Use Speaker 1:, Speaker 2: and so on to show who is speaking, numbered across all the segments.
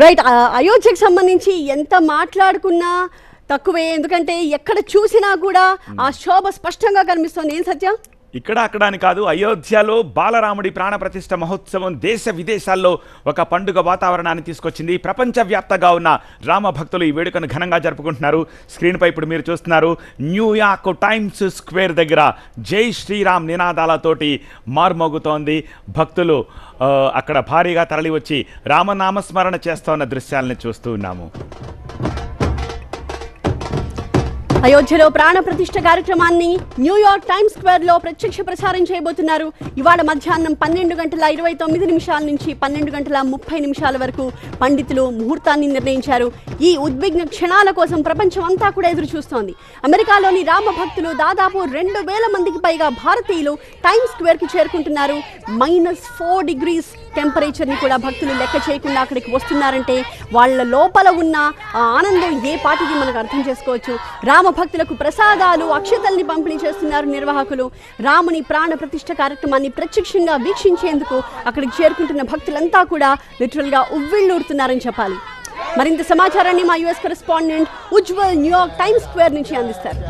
Speaker 1: Right అయోధ్యకు సంబంధించి ఎంత మాట్లాడుకున్నా తక్కువే. ఎందుకంటే ఎక్కడ చూసినా కూడా ఆ శోభ స్పష్టంగా కనిపిస్తోంది. ఏం సత్యం?
Speaker 2: ఇక్కడ అక్కడ అని కాదు అయోధ్యలో బాలరాముడి ప్రాణప్రతిష్ఠ మహోత్సవం దేశ విదేశాల్లో ఒక పండుగ వాతావరణాన్ని తీసుకొచ్చింది. ప్రపంచవ్యాప్తంగా ఉన్న రామ భక్తులు ఈ వేడుకను ఘనంగా జరుపుకుంటున్నారు. స్క్రీన్పై ఇప్పుడు మీరు చూస్తున్నారు న్యూయార్క్ టైమ్స్ స్క్వేర్ దగ్గర జై శ్రీరామ్ నినాదాలతోటి మార్మోగుతోంది. భక్తులు అక్కడ భారీగా తరలి వచ్చి రామనామస్మరణ చేస్తోన్న దృశ్యాలను చూస్తూ ఉన్నాము.
Speaker 1: అయోధ్యలో ప్రాణ ప్రతిష్ఠ కార్యక్రమాన్ని న్యూయార్క్ టైమ్స్ స్క్వేర్లో ప్రత్యక్ష ప్రసారం చేయబోతున్నారు. ఇవాళ మధ్యాహ్నం పన్నెండు గంటల ఇరవై తొమ్మిది నిమిషాల నుంచి పన్నెండు గంటల ముప్పై నిమిషాల వరకు పండితులు ముహూర్తాన్ని నిర్ణయించారు. ఈ ఉద్విగ్న క్షణాల కోసం ప్రపంచం అంతా కూడా ఎదురు చూస్తోంది. అమెరికాలోని రామ భక్తులు దాదాపు రెండు వేల మందికి పైగా భారతీయులు టైమ్స్ స్క్వేర్కి చేరుకుంటున్నారు. మైనస్ ఫోర్ డిగ్రీస్ టెంపరేచర్ని కూడా భక్తులు లెక్క చేయకుండా అక్కడికి వస్తున్నారంటే వాళ్ళ లోపల ఉన్న ఆ ఆనందం ఏ పాటికి మనకు అర్థం చేసుకోవచ్చు? రామ భక్తులకు ప్రసాదాలు అక్షతల్ని పంపిణీ చేస్తున్నారు నిర్వాహకులు. రాముని ప్రాణ ప్రతిష్ట కార్యక్రమాన్ని ప్రత్యక్షంగా వీక్షించేందుకు అక్కడికి చేరుకుంటున్న భక్తులంతా కూడా లిటరల్గా ఉవ్విళ్ళూరుతున్నారని చెప్పాలి. మరింత సమాచారాన్ని మా US correspondent Ujjwal New York Times Square నుంచి అందిస్తారు.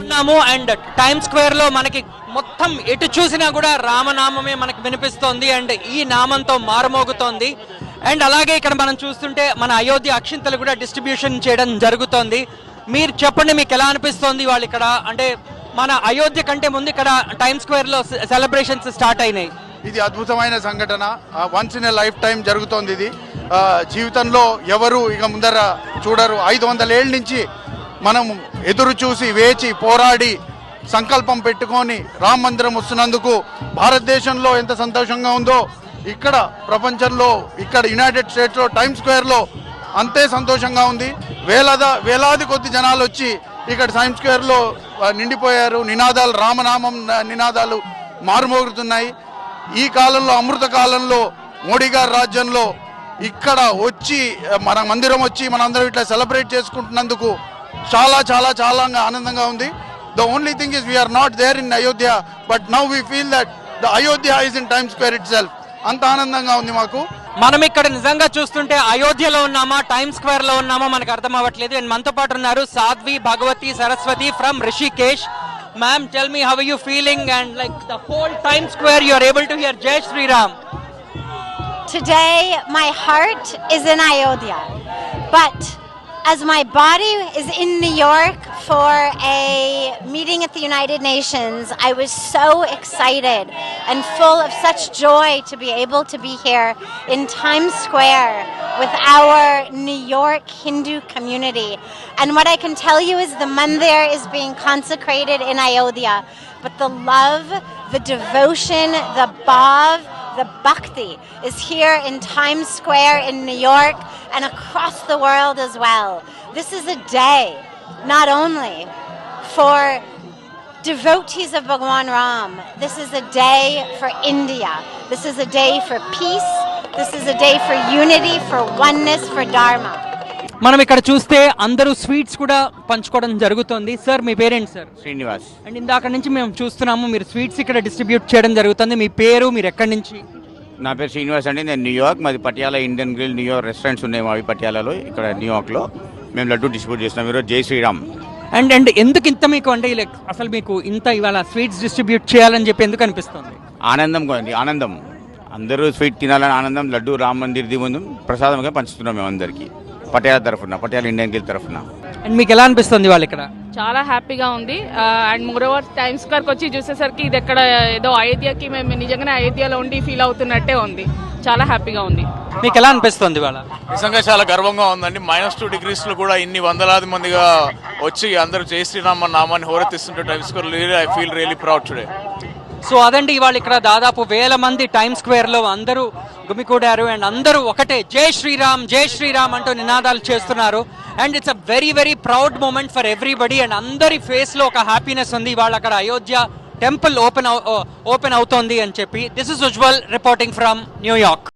Speaker 3: ఉన్నాము అండ్ టైమ్ స్క్వేర్లో మనకి మొత్తం ఎటు చూసినా కూడా రామనామమే మనకి వినిపిస్తోంది అండ్ ఈ నామంతో మారుమోగుతోంది. అండ్ అలాగే ఇక్కడ మనం చూస్తుంటే మన అయోధ్య అక్షింతలు కూడా డిస్ట్రిబ్యూషన్ చేయడం జరుగుతోంది. మీరు చెప్పండి మీకు ఎలా అనిపిస్తోంది వాళ్ళు ఇక్కడ? అంటే మన అయోధ్య కంటే ముందు ఇక్కడ టైమ్ స్క్వేర్లో సెలబ్రేషన్స్ స్టార్ట్ అయినాయి.
Speaker 4: ఇది అద్భుతమైన సంఘటన. Once in a life time జరుగుతోంది ఇది. జీవితంలో ఎవరు ఇక ముందర చూడరు. ఐదు వందల ఏళ్ళ నుంచి మనం ఎదురు చూసి వేచి పోరాడి సంకల్పం పెట్టుకొని రామ మందిరం వస్తున్నందుకు భారతదేశంలో ఎంత సంతోషంగా ఉందో ఇక్కడ ప్రపంచంలో ఇక్కడ యునైటెడ్ స్టేట్స్లో టైమ్ స్క్వేర్లో అంతే సంతోషంగా ఉంది. వేలాద వేలాది కొద్ది జనాలు వచ్చి ఇక్కడ టైమ్ స్క్వేర్లో నిండిపోయారు. నినాదాలు రామనామం నినాదాలు మారుమోగుతున్నాయి. ఈ కాలంలో అమృత కాలంలో మోడీ గారి రాజ్యంలో ఇక్కడ వచ్చి మన మందిరం వచ్చి మనందరం ఇట్లా సెలబ్రేట్ చేసుకుంటున్నందుకు చాలా చాలా చాలా ఆనందంగా ఉంది. The only thing is we're not there in Ayodhya but now we feel that the Ayodhya is in Times Square itself అంత ఆనందంగా ఉంది మాకు.
Speaker 3: మనం ఇక్కడ నిజంగా చూస్తుంటే అయోధ్యలో ఉన్నామా టైమ్ స్క్వేర్లో ఉన్నామా మనకు అర్థం అవ్వట్లేదు. అండ్ మనతో పాటు ఉన్నారు Sadhvi Bhagwati Saraswati from Rishikesh ma'am tell me how you feeling and like the whole Times Square you are able to hear Jai Shri Ram
Speaker 5: Today, my heart is in Ayodhya, but as my body is in New York for a meeting at the United Nations, I was so excited and full of such joy to be able to be here in Times Square with our New York Hindu community. And what I can tell you is the mandir is being consecrated in Ayodhya, but the love, the devotion, the bhav, the bhakti is here in Times Square in New York and across the world as well. This is a day not only for devotees of Bhagwan Ram, this is a day for India. This is a day for peace. This is a day for unity, for oneness, for Dharma.
Speaker 3: మనం ఇక్కడ చూస్తే అందరూ sweets కూడా పంచుకోవడం జరుగుతుంది. Sir మీ parent sir?
Speaker 6: Srinivas.
Speaker 3: And ఇందాక నుంచి మేము చూస్తున్నాము మీరు స్వీట్స్ ఇక్కడ డిస్ట్రిబ్యూట్ చేయడం జరుగుతుంది. మీ పేరు మీరు ఎక్కడి నుంచి?
Speaker 6: నా పేరు శ్రీనివాస్ అండి. నేను న్యూయార్క్ మాది Patiala Indian grill New York restaurants ఉన్నాయి మావి పటియాలలో ఇక్కడ న్యూయార్క్లో మేము లడ్డు డిస్ట్రిబ్యూట్ చేస్తున్నాం. ఈరోజు జై శ్రీరామ్.
Speaker 3: అండ్ అండ్ ఎందుకు ఇంత మీకు అంటే అసలు మీకు ఇంత ఇవాళ స్వీట్స్ డిస్ట్రిబ్యూట్ చేయాలని చెప్పి ఎందుకు అనిపిస్తుంది?
Speaker 6: ఆనందం కదండి ఆనందం. అందరూ స్వీట్ తినాలని ఆనందం లడ్డు రామ్ మందిర్ ది ముందు ప్రసాదంగా పంచుతున్నాం మేము అందరికీ పటియాలా తరఫున పటియాలా ఇండియన్ గ్రిల్ తరఫున.
Speaker 3: అండ్ మీకు ఎలా అనిపిస్తుంది వాళ్ళు ఇక్కడ?
Speaker 7: చాలా హ్యాపీగా ఉంది. అండ్ మోరోవర్ టైమ్ స్క్వేర్కి వచ్చి చూసేసరికి ఇది ఎక్కడ ఏదో అయోధ్యకి మేము నిజంగానే అయోధ్యలో ఉండి ఫీల్ అవుతున్నట్టే ఉంది. చాలా హ్యాపీగా ఉంది.
Speaker 3: మీకు ఎలా అనిపిస్తుంది ఇవాళ?
Speaker 8: నిజంగా చాలా గర్వంగా ఉందండి. మైనస్ టూ డిగ్రీస్లో కూడా ఇన్ని వందలాది మందిగా వచ్చి అందరూ జై శ్రీరామ్ నామాన్ని హోరెత్తిస్తుంటే Times Square I feel really proud today
Speaker 3: so అదండి ఇవాళ ఇక్కడ దాదాపు వేల మంది టైమ్ స్క్వేర్లో అందరూ గుమికూడారు. అండ్ అందరూ ఒకటే జై శ్రీరామ్ జై శ్రీరామ్ అంటూ నినాదాలు చేస్తున్నారు. And it's a very very proud moment for everybody and అందరి ఫేస్లో ఒక హ్యాపీనెస్ ఉంది. ఇవాళ అక్కడ అయోధ్య టెంపుల్ ఓపెన్ ఓపెన్ అవుతోంది అని చెప్పి. This is Ujjwal reporting from New York